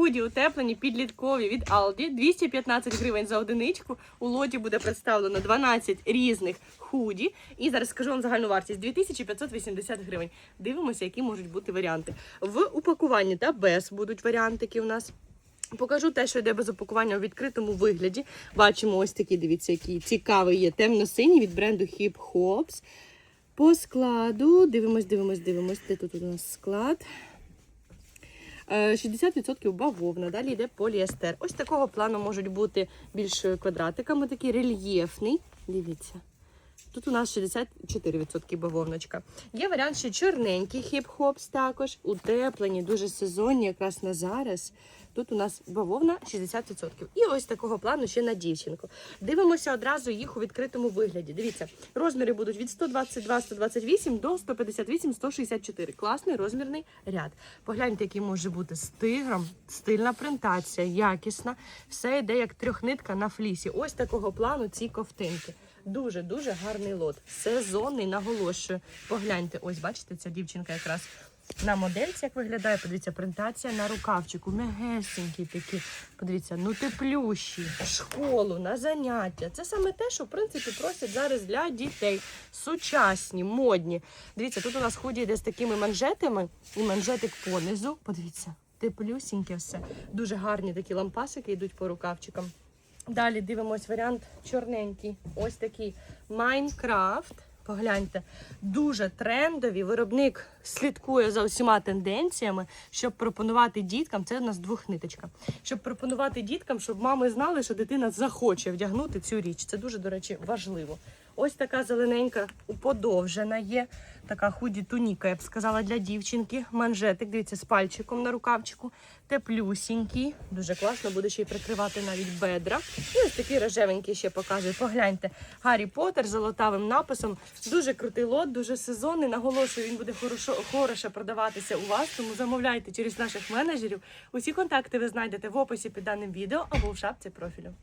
худі утеплені підліткові від Aldi. 215 гривень за одиничку. У лоті буде представлено 12 різних худі. І зараз скажу вам загальну вартість 2580 гривень. Дивимося, які можуть бути варіанти. В упакуванні та без будуть варіантики у нас. Покажу те, що йде без упакування у відкритому вигляді. Бачимо ось такі, дивіться, який цікавий є темно-синій від бренду Hip Hops. По складу дивимось, дивимось, дивимось. Де тут у нас склад? Е, 60% бавовна, далі йде поліестер. Ось такого плану можуть бути більш квадратиками, такий рельєфний. Дивіться. Тут у нас 64% бавовночка. Є варіант ще чорненький хіп-хопс також, утеплені, дуже сезонні, якраз на зараз. Тут у нас бавовна 60%. І ось такого плану ще на дівчинку. Дивимося одразу їх у відкритому вигляді. Дивіться, розміри будуть від 122-128 до 158-164. Класний розмірний ряд. Погляньте, який може бути з тигром, стильна принтація, якісна. Все йде як трьохнитка на флісі. Ось такого плану ці ковтинки. Дуже дуже гарний лот. Сезонний, наголошую. Погляньте, ось бачите, ця дівчинка якраз на модельці, як виглядає. Подивіться, принтація на рукавчику. Мегесенькі такі. Подивіться, ну теплющі, школу, на заняття. Це саме те, що в принципі просять зараз для дітей. Сучасні, модні. Дивіться, тут у нас худі йде з такими манжетами і манжетик понизу. Подивіться, теплюсіньке все. Дуже гарні такі лампасики йдуть по рукавчикам. Далі дивимось варіант чорненький. Ось такий Майнкрафт. Погляньте, дуже трендові. Виробник слідкує за усіма тенденціями, щоб пропонувати діткам. Це у нас двохниточка. Щоб пропонувати діткам, щоб мами знали, що дитина захоче вдягнути цю річ. Це дуже, до речі, важливо. Ось така зелененька подовжена є. Така худі туніка, я б сказала, для дівчинки. Манжетик, дивіться, з пальчиком на рукавчику. Теплюсінький. Дуже класно, буде ще й прикривати навіть бедра. І ось такий рожевенький ще показує. Погляньте. Гаррі Поттер з золотавим написом. Дуже крутий лот, дуже сезонний. Наголошую, він буде хорошо, хороше продаватися у вас. Тому замовляйте через наших менеджерів. Усі контакти ви знайдете в описі під даним відео або в шапці профілю.